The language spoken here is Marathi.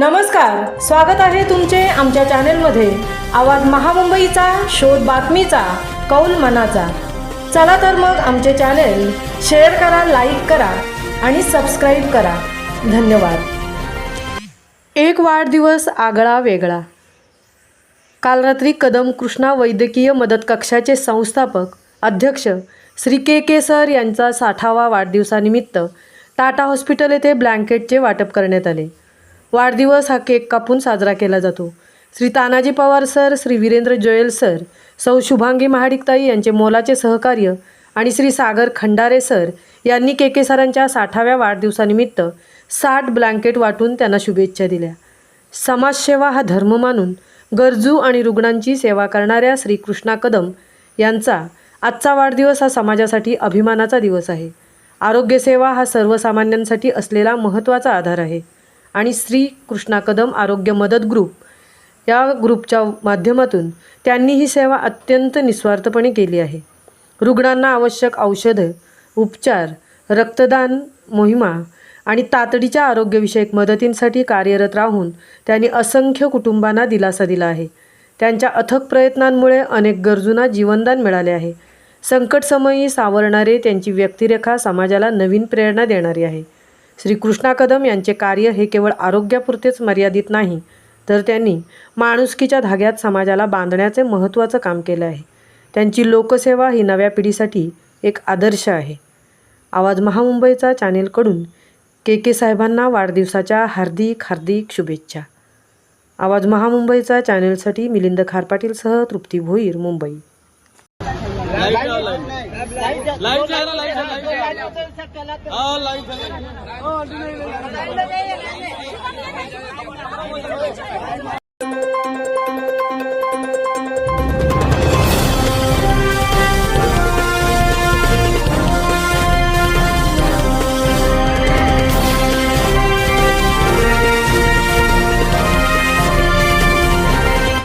नमस्कार स्वागत आहे तुमचे आमच्या चॅनेलमध्ये. आवाज महामुंबईचा शोध बातमीचा कौल मनाचा. चला तर मग आमचे चॅनेल शेअर करा लाईक करा आणि सबस्क्राईब करा. धन्यवाद. एक वाढदिवस आगळा वेगळा. काल रात्री कदम कृष्णा वैद्यकीय मदत कक्षाचे संस्थापक अध्यक्ष श्री के के सर यांचा साठावा वाढदिवसानिमित्त टाटा हॉस्पिटल येथे ब्लँकेटचे वाटप करण्यात आले. वाढदिवस हा केक कापून साजरा केला जातो. श्री तानाजी पवार सर श्री वीरेंद्र जोयल सर सौ शुभांगी महाडिकताई यांचे मोलाचे सहकार्य आणि श्री सागर खंडारे सर यांनी के के सरांच्या साठाव्या वाढदिवसानिमित्त साठ ब्लँकेट वाटून त्यांना शुभेच्छा दिल्या. समाजसेवा हा धर्म मानून गरजू आणि रुग्णांची सेवा करणाऱ्या श्री कृष्णा कदम यांचा आजचा वाढदिवस हा समाजासाठी अभिमानाचा दिवस आहे. आरोग्यसेवा हा सर्वसामान्यांसाठी असलेला महत्त्वाचा आधार आहे. आणि श्री कृष्णा कदम आरोग्य मदत ग्रुप या ग्रुपच्या माध्यमातून त्यांनी ही सेवा अत्यंत निस्वार्थपणे केली आहे. रुग्णांना आवश्यक औषधं उपचार रक्तदान मोहिमा आणि तातडीच्या आरोग्यविषयक मदतींसाठी कार्यरत राहून त्यांनी असंख्य कुटुंबांना दिलासा दिला आहे. त्यांच्या अथक प्रयत्नांमुळे अनेक गरजूंना जीवनदान मिळाले आहे. संकटसमयी सावरणारे त्यांची व्यक्तिरेखा समाजाला नवीन प्रेरणा देणारी आहे. श्री कृष्णा कदम यांचे कार्य हे केवळ आरोग्यापुरतेच मर्यादित नाही तर त्यांनी माणुसकीच्या धाग्यात समाजाला बांधण्याचे महत्त्वाचं काम केलं आहे. त्यांची लोकसेवा ही नव्या पिढीसाठी एक आदर्श आहे. आवाज महामुंबईचा चॅनेलकडून के के साहेबांना वाढदिवसाच्या हार्दिक हार्दिक शुभेच्छा. आवाज महामुंबईचा चॅनेलसाठी Milind खारपाटीलसह Trupti Bhoir Mumbai. Light light light आहे. ना लाइट लाइट हा लाइट